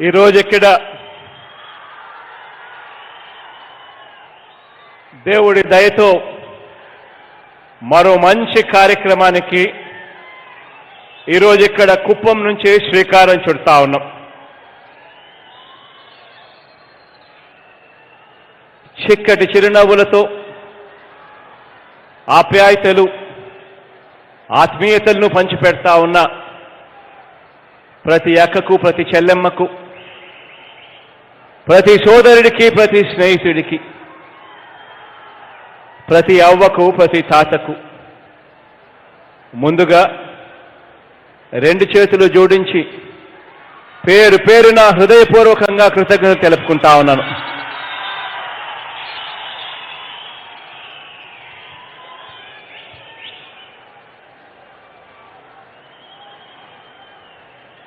ఈరోజు ఇక్కడ దేవుడి దయతో మరో మంచి కార్యక్రమానికి ఈరోజు ఇక్కడ కుప్పం నుంచి శ్రీకారం చుడతా ఉన్నాం. చిక్కటి చిరునవ్వులతో ఆప్యాయతలు ఆత్మీయతలను పంచిపెడతా ఉన్న ప్రతి అక్కకు ప్రతి చెల్లెమ్మకు ప్రతి సోదరుడికి ప్రతి స్నేహితుడికి ప్రతి అవ్వకు ప్రతి తాతకు ముందుగా రెండు చేతులు జోడించి పేరు పేరున హృదయపూర్వకంగా కృతజ్ఞత తెలుపుకుంటా ఉన్నాను.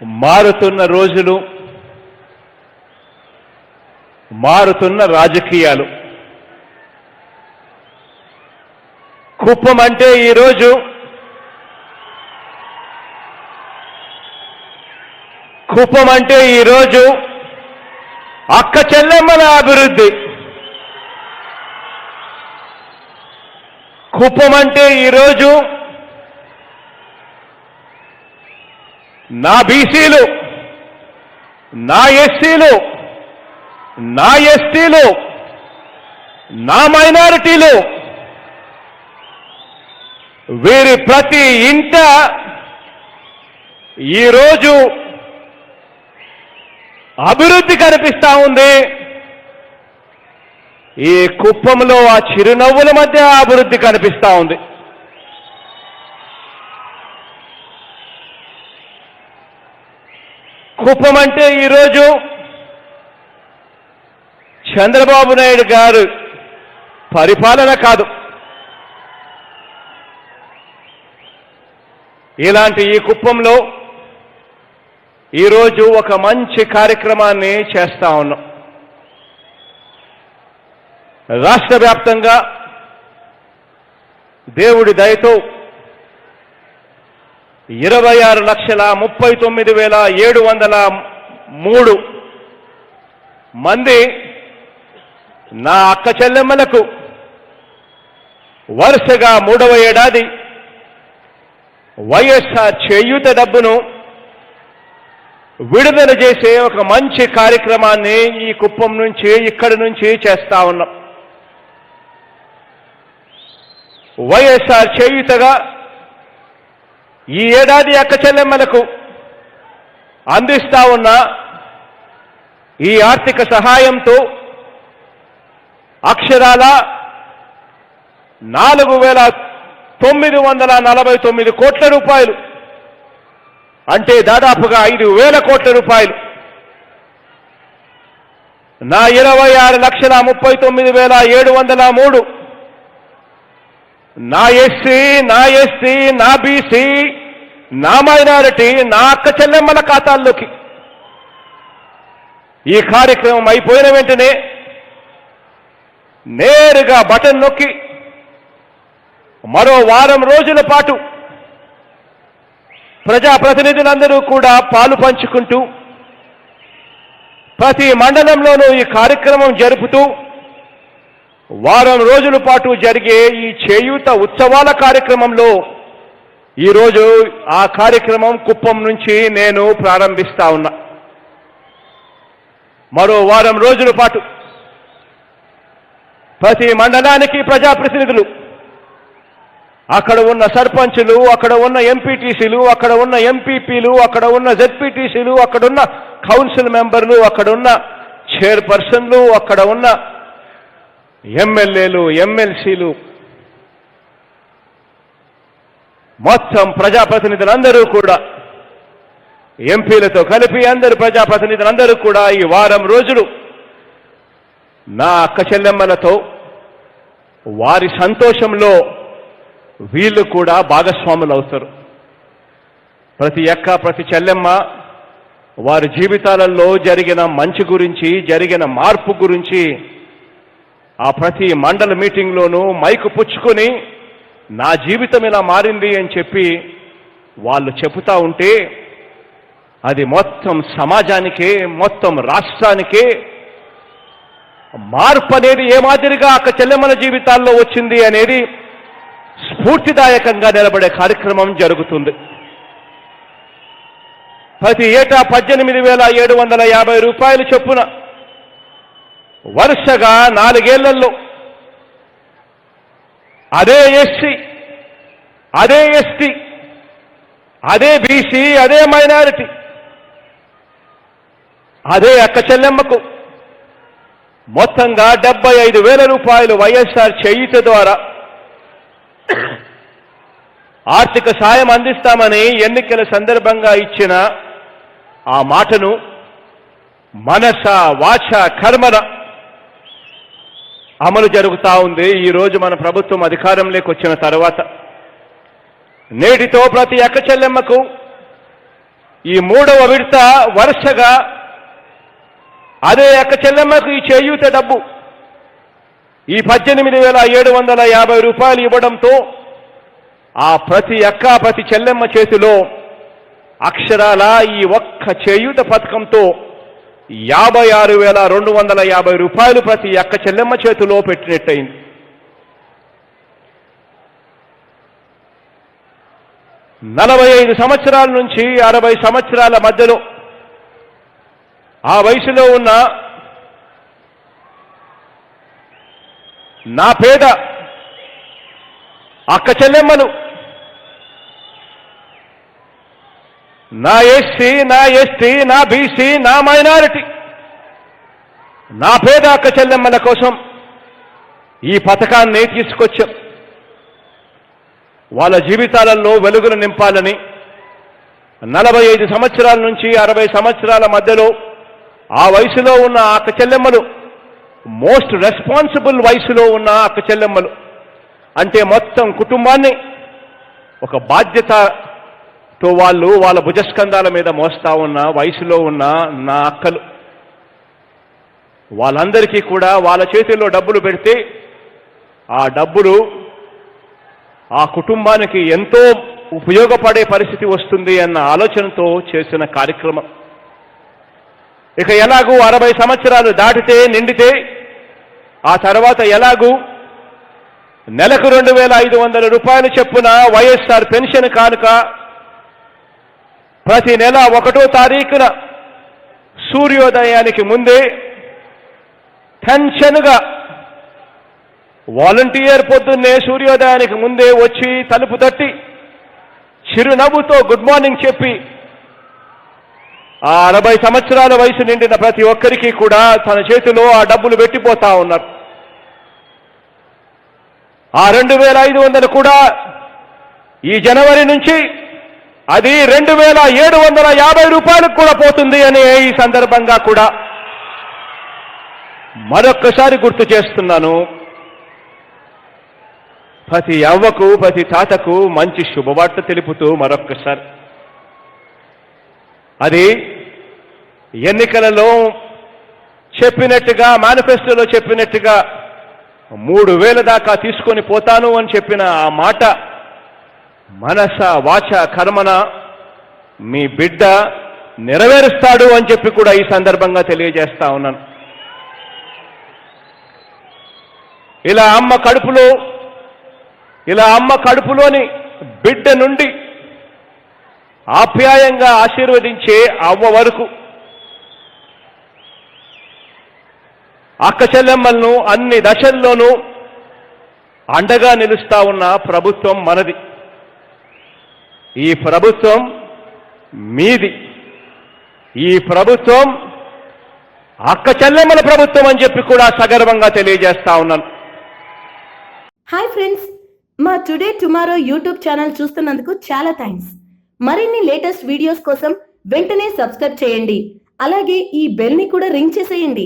మారుతున్న రోజులు మారుతున్న రాజకీయాలు. కుప్పం అంటే ఈరోజు కుప్పం అంటే ఈరోజు అక్క చెల్లెమ్మల అభివృద్ధి. కుప్పం అంటే ఈరోజు నా బీసీలు నా ఎస్సీలు నా ఎస్టీలు నా మైనారిటీలు వీరి ప్రతి ఇంట ఈరోజు అభివృద్ధి కనిపిస్తా ఉంది. ఈ కుప్పంలో ఆ చిరునవ్వుల మధ్య అభివృద్ధి కనిపిస్తా ఉంది. కుప్పం అంటే ఈరోజు చంద్రబాబు నాయుడు గారు పరిపాలన కాదు. ఇలాంటి ఈ కుప్పంలో ఈరోజు ఒక మంచి కార్యక్రమాన్ని చేస్తా ఉన్నాం. రాష్ట్ర వ్యాప్తంగా దేవుడి దయతో ఇరవై ఆరు లక్షల ముప్పై తొమ్మిది వేల ఏడు వందల మూడు మంది నా అక్క చెల్లెమ్మలకు వరుసగా మూడవ ఏడాది వైఎస్ఆర్ చేయూత డబ్బును విడుదల చేసే ఒక మంచి కార్యక్రమాన్ని ఈ కుప్పం నుంచి ఇక్కడి నుంచి చేస్తా ఉన్నాం. వైఎస్ఆర్ చేయూతగా ఈ ఏడాది అక్క చెల్లెమ్మలకు అందిస్తా ఉన్న ఈ ఆర్థిక సహాయంతో అక్షరాల నాలుగు వేల తొమ్మిది వందల నలభై తొమ్మిది కోట్ల రూపాయలు. అంటే దాదాపుగా ఐదు వేల కోట్ల రూపాయలు. నా ఇరవై ఆరు లక్షల ముప్పై తొమ్మిది వేల ఏడు వందల మూడు. నా ఎస్సీ నా ఎస్సీ నా బీసీ నా మైనారిటీ నా అక్క చెల్లెమ్మల ఖాతాల్లోకి. ఈ కార్యక్రమం అయిపోయిన వెంటనే నేరుగా బటన్ నొక్కి మరో వారం రోజుల పాటు ప్రజాప్రతినిధులందరూ కూడా పాలు పంచుకుంటూ ప్రతి మండలంలోనూ ఈ కార్యక్రమం జరుపుతూ వారం రోజుల పాటు జరిగే ఈ చేయూత ఉత్సవాల కార్యక్రమంలో ఈరోజు ఆ కార్యక్రమం కుప్పం నుంచి నేను ప్రారంభిస్తా ఉన్నా. మరో వారం రోజుల పాటు ప్రతి మండలానికి ప్రజాప్రతినిధులు. అక్కడ ఉన్న సర్పంచులు అక్కడ ఉన్న ఎంపీటీసీలు అక్కడ ఉన్న ఎంపీపీలు అక్కడ ఉన్న జెడ్పీటీసీలు అక్కడ ఉన్న కౌన్సిల్ మెంబర్లు అక్కడ ఉన్న చైర్పర్సన్లు అక్కడ ఉన్న ఎమ్మెల్యేలు ఎమ్మెల్సీలు. మొత్తం ప్రజాప్రతినిధులందరూ కూడా ఎంపీలతో కలిపి అందరు ప్రజాప్రతినిధులందరూ కూడా ఈ వారం రోజులు నా అక్క చెల్లెమ్మలతో వారి సంతోషంలో వీళ్ళు కూడా భాగస్వాములు అవుతారు. ప్రతి అక్క ప్రతి చెల్లెమ్మ వారి జీవితాలలో జరిగిన మంచి గురించి జరిగిన మార్పు గురించి ఆ ప్రతి మండల మీటింగ్లోనూ మైకు పుచ్చుకొని నా జీవితం ఇలా మారింది అని చెప్పి వాళ్ళు చెబుతా ఉంటే అది మొత్తం సమాజానికే మొత్తం రాష్ట్రానికే మార్పు అనేది ఏ మాదిరిగా అక్క చెల్లెమ్మల జీవితాల్లో వచ్చింది అనేది స్ఫూర్తిదాయకంగా నిలబడే కార్యక్రమం జరుగుతుంది. ప్రతి ఏటా పద్దెనిమిది వేల ఏడు వందల యాభై రూపాయలు చొప్పున వరుసగా నాలుగేళ్ళలో అదే ఎస్సీ అదే ఎస్టీ అదే బీసీ అదే మైనారిటీ అదే అక్క చెల్లెమ్మకు మొత్తంగా డెబ్బై ఐదు వేల రూపాయలు వైఎస్ఆర్ చేయుత ద్వారా ఆర్థిక సాయం అందిస్తామని ఎన్నికల సందర్భంగా ఇచ్చిన ఆ మాటను మనస వాచ కర్మన అమలు జరుగుతా ఉంది. ఈ రోజు మన ప్రభుత్వం అధికారంలోకి వచ్చిన తర్వాత నేటితో ప్రతి అక్క చెల్లెమ్మకు ఈ మూడవ విడత వరుసగా అదే యొక్క చెల్లెమ్మకు ఈ చేయూత డబ్బు. ఈ పద్దెనిమిది వేల ఏడు వందల యాభై రూపాయలు ఇవ్వడంతో ఆ ప్రతి అక్క ప్రతి చెల్లెమ్మ చేతిలో అక్షరాల ఈ ఒక్క చేయూత పథకంతో యాభై ఆరు వేల రెండు వందల యాభై రూపాయలు ప్రతి అక్క చెల్లెమ్మ చేతిలో పెట్టినట్టయింది. నలభై ఐదు సంవత్సరాల నుంచి అరవై సంవత్సరాల మధ్యలో ఆ వయసులో ఉన్న నా పేద అక్క చెల్లెమ్మలు నా ఎస్సీ నా ఎస్టీ నా బీసీ నా మైనారిటీ నా పేద అక్క చెల్లెమ్మల కోసం ఈ పథకాన్ని తీసుకొచ్చాం. వాళ్ళ జీవితాలలో వెలుగులు నింపాలని నలభై ఐదు సంవత్సరాల నుంచి అరవై సంవత్సరాల మధ్యలో ఆ వయసులో ఉన్న అక్క చెల్లెమ్మలు. మోస్ట్ రెస్పాన్సిబుల్ వయసులో ఉన్న అక్క చెల్లెమ్మలు. అంటే మొత్తం కుటుంబాన్ని ఒక బాధ్యతతో వాళ్ళు వాళ్ళ భుజస్కంధాల మీద మోస్తా ఉన్న వయసులో ఉన్న నా అక్కలు. వాళ్ళందరికీ కూడా వాళ్ళ చేతుల్లో డబ్బులు పెడితే ఆ డబ్బులు ఆ కుటుంబానికి ఎంతో ఉపయోగపడే పరిస్థితి వస్తుంది అన్న ఆలోచనతో చేసిన కార్యక్రమం. ఇక ఎలాగూ అరవై సంవత్సరాలు దాటితే నిండితే ఆ తర్వాత ఎలాగూ నెలకు రెండు వేల ఐదు వందల రూపాయలు చెప్పున వైఎస్ఆర్ పెన్షన్ కానుక ప్రతి నెల ఒకటో తారీఖున సూర్యోదయానికి ముందే టెన్షన్గా వాలంటీర్ పొద్దున్నే సూర్యోదయానికి ముందే వచ్చి తలుపు తట్టి చిరునవ్వుతో గుడ్ మార్నింగ్ చెప్పి ఆ అరవై సంవత్సరాల వయసు నిండిన ప్రతి ఒక్కరికి కూడా తన చేతిలో ఆ డబ్బులు పెట్టిపోతా ఉన్నారు. ఆ రెండు వేల ఐదు వందలు కూడా ఈ జనవరి నుంచి అది రెండు వేల ఏడు వందల యాభై రూపాయలకు కూడా పోతుంది అని ఈ సందర్భంగా కూడా మరొక్కసారి గుర్తు చేస్తున్నాను. ప్రతి అవ్వకు ప్రతి తాతకు మంచి శుభవార్త తెలుపుతూ మరొక్కసారి. అది ఎన్నికలలో చెప్పినట్టుగా మేనిఫెస్టోలో చెప్పినట్టుగా మూడు వేల దాకా తీసుకొని పోతాను అని చెప్పిన ఆ మాట మనస వాచ కర్మన మీ బిడ్డ నెరవేరుస్తాడు అని చెప్పి కూడా ఈ సందర్భంగా తెలియజేస్తా ఉన్నాను. ఇలా అమ్మ కడుపులో ఇలా అమ్మ కడుపులోని బిడ్డ నుండి ఆప్యాయంగా ఆశీర్వదించే అవ్వ వరకు అక్క చెల్లెమ్మలను అన్ని దశల్లోనూ అండగా నిలుస్తా ఉన్న ప్రభుత్వం మనది. ఈ ప్రభుత్వం మీది. ఈ ప్రభుత్వం అక్క చెల్లెమ్మల ప్రభుత్వం అని చెప్పి కూడా సగర్వంగా తెలియజేస్తా ఉన్నాను. హాయ్ ఫ్రెండ్స్ మా టుడే టుమారో యూట్యూబ్ ఛానల్ చూస్తున్నందుకు చాలా థ్యాంక్స్ మరిన్ని లేటెస్ట్ వీడియోస్ కోసం వెంటనే సబ్స్క్రైబ్ చేయండి. అలాగే ఈ బెల్ని కూడా రింగ్ చేసేయండి.